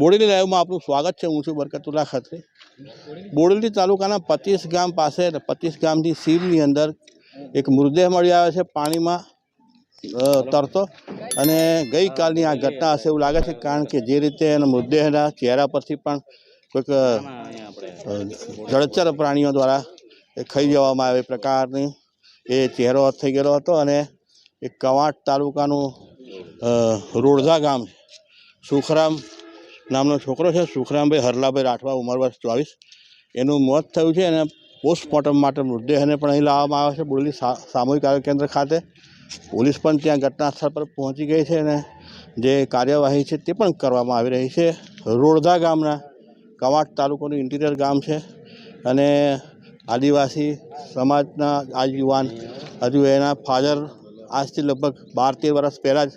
બોડેલી લાઈવમાં આપનું સ્વાગત છે. હું છું બરકતુલ્લા ખત્રી. બોડેલી તાલુકાના પચીસ ગામ પાસે, પચીસ ગામથી સીમની અંદર એક મૃતદેહ મળી આવે છે પાણીમાં તરતો. અને ગઈકાલની આ ઘટના હશે એવું લાગે છે કારણ કે જે રીતે એના મૃતદેહના ચહેરા પરથી પણ કોઈક જળચર પ્રાણીઓ દ્વારા એ ખાઈ જવામાં આવે પ્રકારની એ ચહેરો થઈ ગયેલો હતો. અને એ કવાંટ તાલુકાનું રોડધા ગામ સુખરામ નામનો છોકરો છે, સુખરામભાઈ હરલાભાઈ રાઠવા, ઉંમર વર્ષ ચોવીસ. એનું મોત થયું છે અને પોસ્ટમોર્ટમ માટે મૃતદેહને પણ અહીં લાવવામાં આવે છે બોરલી સામૂહિક આરોગ્ય કેન્દ્ર ખાતે. પોલીસ પણ ત્યાં ઘટના સ્થળ પર પહોંચી ગઈ છે અને જે કાર્યવાહી છે તે પણ કરવામાં આવી રહી છે. રોડધા ગામના કવાટ તાલુકાનું ઇન્ટિરિયર ગામ છે અને આદિવાસી સમાજના આ યુવાન, હજુ એના ફાધર આજથી લગભગ બાર તેર વર્ષ પહેલાં જ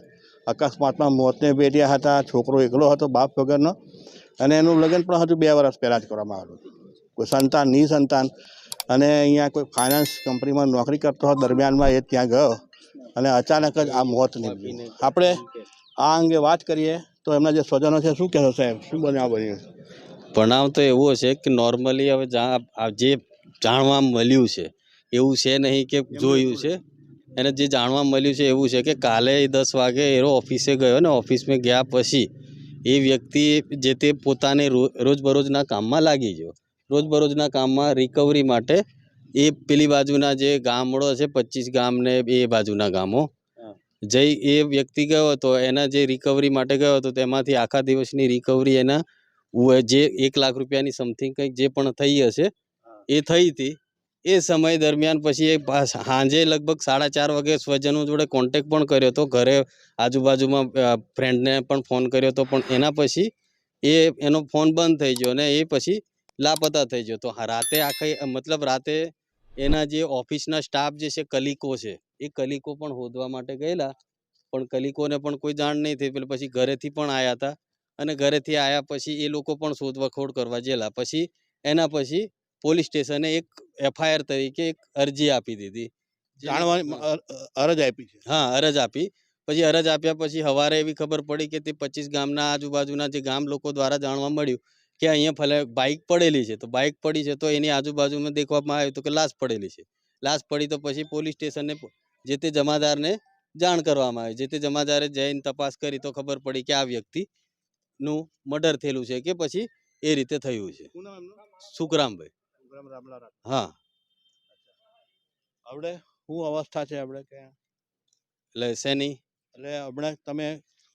અકસ્માતમાં મોતને ભેટ્યા હતા, છોકરો એકલો હતો, બાપ વગરનો. અને એનું લગ્ન પણ હજુ બે વર્ષ પહેલાં જ કરવામાં આવ્યું કોઈ સંતાનની સંતાન અને અહીંયા કોઈ ફાઇનાન્સ કંપનીમાં નોકરી કરતો હતો દરમિયાનમાં એ ત્યાં ગયો. અને અચાનક જ આ મોત નીકળ્યું આપણે આ અંગે વાત કરીએ તો એમના જે સ્વજનો છે, શું કહેશો સાહેબ? શું બનાવ બન્યું? બનાવ તો એવો છે કે નોર્મલી હવે જે જાણવા મળ્યું છે, એવું છે નહીં કે જોયું છે. એને જે જાણવા મળ્યું છે એવું છે કે કાલે દસ વાગે એરો ઓફિસે ગયો ને ઓફિસમાં ગયા પછી એ વ્યક્તિ જે તે પોતાને રો- રોજબરોજના કામમાં લાગી ગયો. રોજબરોજના કામમાં રિકવરી માટે એ પેલી બાજુના જે ગામડો છે પચીસ ગામ ને એ બાજુના ગામો. જઈ એ વ્યક્તિ ગયો હતો એના જે રિકવરી માટે ગયો હતો તેમાંથી આખા દિવસની રિકવરી એના જે એક લાખ રૂપિયાની સમથિંગ કંઈક જે પણ થઈ હશે એ થઈ હતી. એ સમય દરમિયાન પછી એ સાંજે લગભગ સાડા ચાર વાગે સ્વજનો જોડે કોન્ટેક પણ કર્યો હતો. ઘરે આજુબાજુમાં ફ્રેન્ડને પણ ફોન કર્યો હતો. પણ એના પછી એ, એનો ફોન બંધ થઈ ગયો અને એ પછી લાપતા થઈ ગયો તો રાતે આખી, મતલબ રાતે એના જે ઓફિસના સ્ટાફ જે છે, કલિકો છે, એ કલિકો પણ શોધવા માટે ગયેલા. પણ કલિકોને પણ કોઈ જાણ નહીં થઈ. પેલા પછી ઘરેથી પણ આવ્યા હતા. અને ઘરેથી આવ્યા પછી એ લોકો પણ શોધખોળ કરવા ગયેલા. પછી એના પછી પોલીસ સ્ટેશને એક એફઆઈઆર તરીકે એક અરજી આપી દીધી. અ- અરજ આપી છે? હા અરજ આપી. પછી અરજ આપ્યા પછી સવારે એવી ખબર પડી કે તે પચીસ ગામના આજુબાજુના જે ગામ લોકો દ્વારા જાણવા મળ્યું કે અહીંયા ફલે બાઇક પડેલી છે. તો બાઇક પડી છે તો એની આજુબાજુમાં દેખવામાં આવ્યું તો કે લાશ પડેલી છે. લાશ પડી તો પછી પોલીસ સ્ટેશને જે તે જમાદારને જાણ કરવામાં આવી. જે તે જમાદારે જઈને તપાસ કરી તો ખબર પડી કે આ વ્યક્તિનું મર્ડર થયેલું છે કે પછી એ રીતે થયું છે. સુખરામભાઈ. સુખરામ રામલા હા. આપણે શું અવસ્થા છે આપણે કે? એટલે શેની? એટલે હમણાં તમે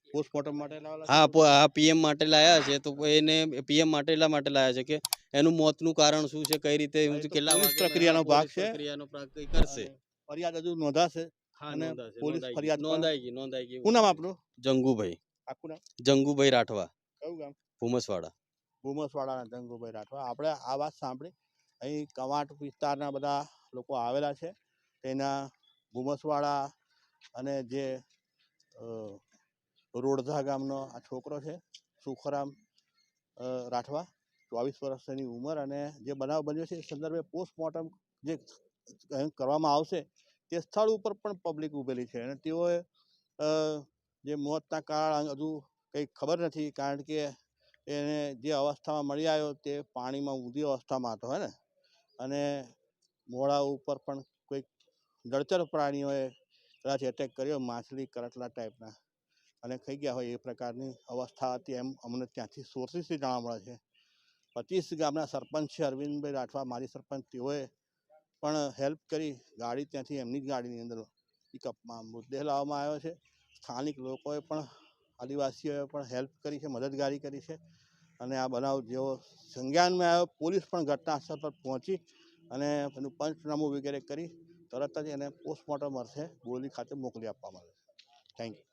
પોસ્ટમોર્ટમ માટે લાવેલા હા હા પીએમ માટે લાયા છે. તો એને પીએમ માટે એટલા માટે લાયા છે કે એનું મોતનું કારણ શું છે કઈ રીતે કેટલા પ્રક્રિયાનો ભાગ છે. પ્રક્રિયાનો ભાગ કઈ કરશે? ફરિયાદ હજુ નોંધાશે? અને પોલીસ ફરિયાદ નોંધાઈ ગઈ નોંધાઈ ગઈ. શું નામ આપનું? જંગુભાઈ. આખું નામ? જંગુભાઈ રાઠવા. કયું ગામ? ભૂમસવાડા. ભૂમસવાડાના જંગુભાઈ રાઠવા. આપણે આ વાત સાંભળી. અહીં કવાંટ વિસ્તારના બધા લોકો આવેલા છે. તેના ગુમસવાળા અને જે રોડધા ગામનો આ છોકરો છે, સુખરામ રાઠવા, ચોવીસ વર્ષની ઉંમર અને જે બનાવ બન્યો છે, એ સંદર્ભે પોસ્ટમોર્ટમ જે કરવામાં આવશે, તે સ્થળ ઉપર પણ પબ્લિક ઊભેલી છે અને તેઓએ જે મોતના કારણ હજુ કંઈ ખબર નથી કારણ કે એને જે અવસ્થામાં મળી આવ્યો તે પાણીમાં ઊંધી અવસ્થામાં હતો, હે ને? અને મોડા ઉપર પણ કોઈક જળચર પ્રાણીઓએ કદાચ એટેક કર્યો, માછલી, કરટલા ટાઈપના અને ખાઈ ગયા હોય એ પ્રકારની અવસ્થા હતી એમ અમને ત્યાંથી સોર્સિસથી જાણવા મળે છે. પચીસ ગામના સરપંચ છે અરવિંદભાઈ રાઠવા મારી સરપંચ તેઓએ પણ હેલ્પ કરી ગાડી ત્યાંથી એમની જ ગાડીની અંદર પિકઅપમાં મૃતદેહ લાવવામાં આવ્યો છે. સ્થાનિક લોકોએ પણ આદિવાસીઓએ પણ હેલ્પ કરી છે, મદદગારી કરી છે. અને આ બનાવ જેવો સંજ્ઞાનમાં આવ્યો, પોલીસ પણ ઘટનાસ્થળ પર પહોંચી અને એનું પંચનામું વગેરે કરી તરત જ એને પોસ્ટમોર્ટમ અર્થે બોરલી ખાતે મોકલી આપવામાં આવે છે. Thank you